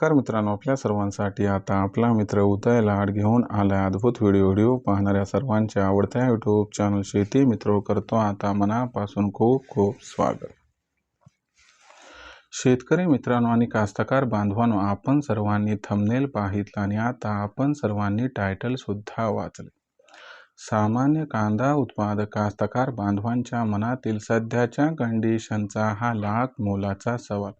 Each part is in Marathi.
तर मित्रांनो आपल्या सर्वांसाठी आता आपला मित्र उदय लाड घेऊन आला अद्भुत व्हिडिओ व्हिडिओ पाहणाऱ्या सर्वांच्या आवडत्या यूट्यूब चॅनल शेती मित्र करतो आता मनापासून खूप खूप स्वागत. शेतकरी मित्रांनो आणि कास्तकार बांधवांनो आपण सर्वांनी थंबनेल पाहितला आणि आता आपण सर्वांनी टायटल सुद्धा वाचले. सामान्य कांदा उत्पादक कास्तकार बांधवांच्या मनातील सध्याच्या कंडिशनचा हा लाख मोलाचा सवाल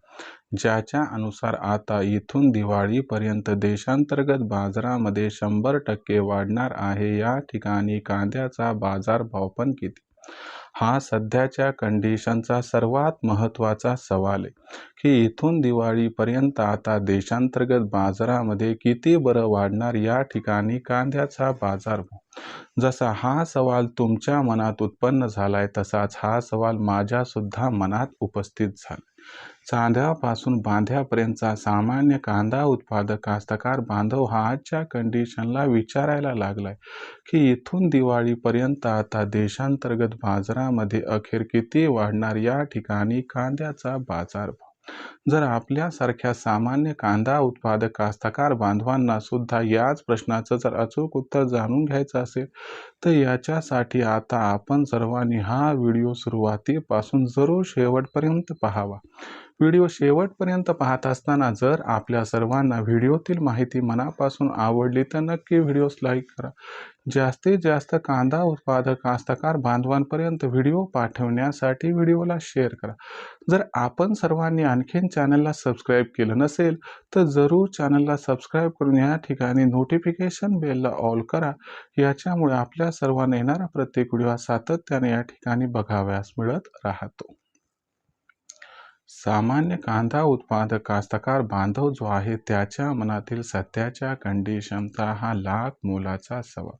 ज्याच्या अनुसार आता इथून दिवाळीपर्यंत देशांतर्गत बाजारामध्ये शंभर टक्के वाढणार आहे. या ठिकाणी कांद्याचा बाजारभाव पण किती? हा सध्याच्या कंडिशनचा सर्वात महत्त्वाचा सवाल आहे की इथून दिवाळीपर्यंत आता देशांतर्गत बाजारामध्ये किती बरं वाढणार या ठिकाणी कांद्याचा बाजार जसा हा सवाल तुमच्या मनात उत्पन्न झालाय तसाच हा सवाल माझ्यासुद्धा मनात उपस्थित झाला. चांद्यापासून बांध्यापर्यंतचा सामान्य कांदा उत्पादक कास्तकार बांधव हा आजच्या कंडिशनला विचारायला लागलाय की इथून दिवाळीपर्यंत आता देशांतर्गत बाजारामध्ये अखेर किती वाढणार या ठिकाणी कांद्याचा बाजारभाव जर आपल्यासारख्या सामान्य कांदा उत्पादक कास्तकार बांधवांना सुद्धा याच प्रश्नाचं जर अचूक उत्तर जाणून घ्यायचं असेल तर याच्यासाठी आता आपण सर्वांनी हा व्हिडिओ सुरुवातीपासून जरूर शेवटपर्यंत पाहावा. व्हिडिओ शेवटपर्यंत पाहत असताना जर आपल्या सर्वांना व्हिडिओतील माहिती मनापासून आवडली तर नक्की व्हिडिओस लाईक करा. जास्तीत जास्त कांदा उत्पादक कास्तकार बांधवांपर्यंत व्हिडिओ पाठवण्यासाठी व्हिडिओला शेअर करा. जर आपण सर्वांनी आणखीन चॅनलला सबस्क्राईब केलं नसेल तर जरूर चॅनलला सबस्क्राईब करून या ठिकाणी नोटिफिकेशन बेलला ऑल करा. याच्यामुळे आपल्या सर्वांना येणारा प्रत्येक व्हिडिओ सातत्याने या ठिकाणी बघाव्यास मिळत राहतो. सामान्य कांदा उत्पादक कास्तकार बांधव जो आहे त्याच्या मनातील सध्याच्या कंडिशनचा हा लाख मोलाचा सवाल.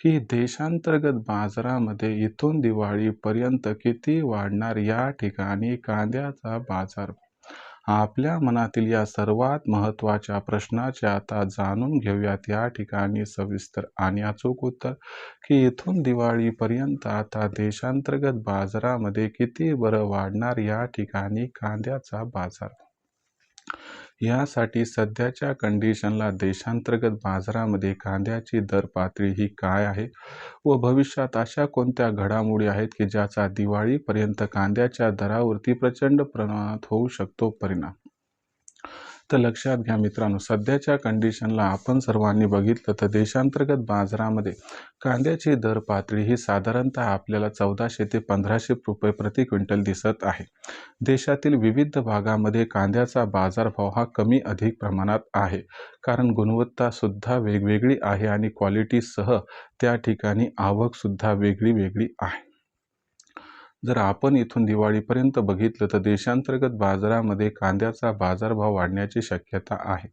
की देशांतर्गत बाजारामध्ये इथून दिवाळीपर्यंत किती वाढणार या ठिकाणी कांद्याचा बाजार? आपल्या मनातील या सर्वात महत्त्वाच्या प्रश्नाचे आता जाणून घेऊयात. या ठिकाणी सविस्तर आणि अचूक उत्तर की इथून दिवाळीपर्यंत आता देशांतर्गत बाजारामध्ये किती बरं वाढणार या ठिकाणी कांद्याचा बाजार? यासाठी सध्याच्या कंडिशनला देशांतर्गत बाजारामध्ये कांद्याची दर पातळी ही काय आहे व भविष्यात अशा कोणत्या घडामोडी आहेत की ज्याचा दिवाळीपर्यंत कांद्याच्या दरावरती प्रचंड प्रमाणात होऊ शकतो परिणाम? तर लक्षात घ्या मित्रांनो सध्याच्या कंडिशनला आपण सर्वांनी बघितलं तर देशांतर्गत बाजारामध्ये कांद्याची दर पातळी ही साधारणतः आपल्याला चौदाशे ते पंधराशे रुपये प्रति क्विंटल दिसत आहे. देशातील विविध भागामध्ये कांद्याचा बाजारभाव हा कमी अधिक प्रमाणात आहे. कारण गुणवत्ता सुद्धा वेगवेगळी आहे आणि क्वालिटीसह त्या ठिकाणी आवकसुद्धा वेगळी वेगळी आहे. जर आपण इथून दिवाळीपर्यंत बघितलं तर देशांतर्गत बाजारामध्ये कांद्याचा बाजारभाव वाढण्याची शक्यता आहे.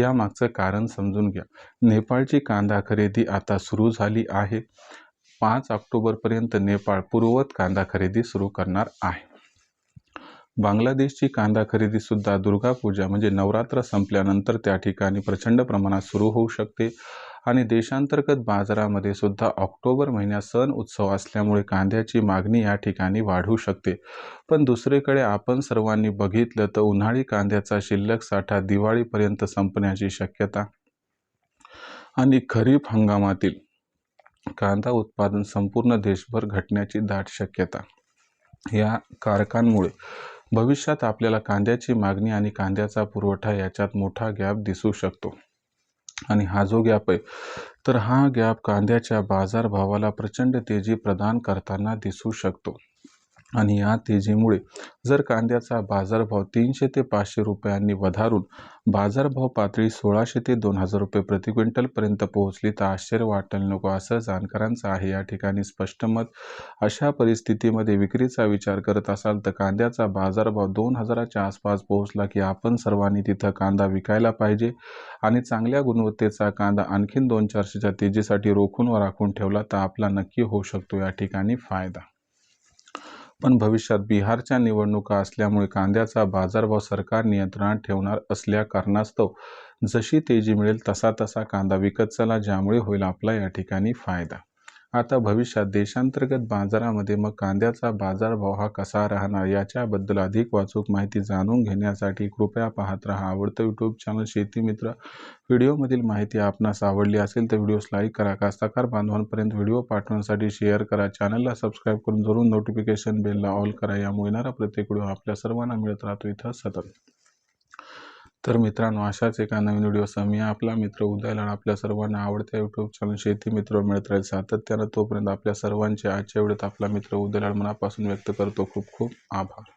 यामागचं कारण समजून घ्या. नेपाळची कांदा खरेदी आता सुरू झाली आहे. पाच ऑक्टोबरपर्यंत नेपाळ पूर्ववत कांदा खरेदी सुरू करणार आहे. बांगलादेशची कांदा खरेदी सुद्धा दुर्गापूजा म्हणजे नवरात्र संपल्यानंतर त्या ठिकाणी प्रचंड प्रमाणात सुरू होऊ शकते. आणि देशांतर्गत बाजारामध्ये सुद्धा ऑक्टोबर महिन्यात सण उत्सव असल्यामुळे कांद्याची मागणी या ठिकाणी वाढू शकते. पण दुसरीकडे आपण सर्वांनी बघितलं तर उन्हाळी कांद्याचा शिल्लक साठा दिवाळीपर्यंत संपण्याची शक्यता आणि खरीप हंगामातील कांदा उत्पादन संपूर्ण देशभर घटण्याची दाट शक्यता. या कारकांमुळे भविष्यात आपल्याला कांद्याची मागणी आणि कांद्याचा पुरवठा याच्यात मोठा गॅप दिसू शकतो. आणि हा जो गॅप आहे तर हा गॅप कांद्याच्या बाजारभावाला प्रचंड तेजी प्रदान करताना दिसू शकतो. आणि या तेजीमुळे जर कांद्याचा बाजारभाव तीनशे ते पाचशे रुपयांनी वधारून बाजारभाव पातळी सोळाशे ते दोन हजार रुपये प्रति क्विंटलपर्यंत पोहोचली तर आश्चर्य वाटायला नको. असं जाणकारांचं आहे. या ठिकाणी स्पष्ट मत अशा परिस्थितीमध्ये विक्रीचा विचार करत असाल तर कांद्याचा बाजारभाव दोन हजाराच्या आसपास पोहोचला की आपण सर्वांनी तिथं कांदा विकायला पाहिजे आणि चांगल्या गुणवत्तेचा कांदा आणखीन दोन चारशेच्या तेजीसाठी रोखून व राखून ठेवला तर आपला नक्की होऊ शकतो. या ठिकाणी फायदा पण भविष्यात बिहारच्या निवडणुका असल्यामुळे कांद्याचा बाजारभाव सरकार नियंत्रणात ठेवणार असल्या कारणास्तव जशी तेजी मिळेल तसा तसा कांदा विकत चला ज्यामुळे होईल आपला या ठिकाणी फायदा. आता भविष्यात देशांतर्गत बाजारामध्ये मग कांद्याचा बाजारभाव हा कसा राहणार याच्याबद्दल अधिक वाचूक माहिती जाणून घेण्यासाठी कृपया पाहत राहा आवडतं यूट्यूब चॅनल शेती मित्र. व्हिडिओमधील माहिती आपणास आवडली असेल तर व्हिडिओस लाईक करा कास्ताकार बांधवांपर्यंत व्हिडिओ पाठवण्यासाठी शेअर करा चॅनलला सबस्क्राईब करून जरूर नोटिफिकेशन बेलला ऑल करा यामुळे येणारा प्रत्येक व्हिडिओ आपल्या सर्वांना मिळत राहतो. इथं सतत. तर मित्रांनो अशाच एका नवीन व्हिडिओसह मी आपला मित्र उदयला आपल्या सर्वांना आवडत्या यूट्यूब चॅनल शेती मित्र मिळत राहील सातत्यानं. तोपर्यंत आपल्या सर्वांचे आजच्या वेळेत आपला मित्र उदयला मनापासून व्यक्त करतो. खूप खूप आभार.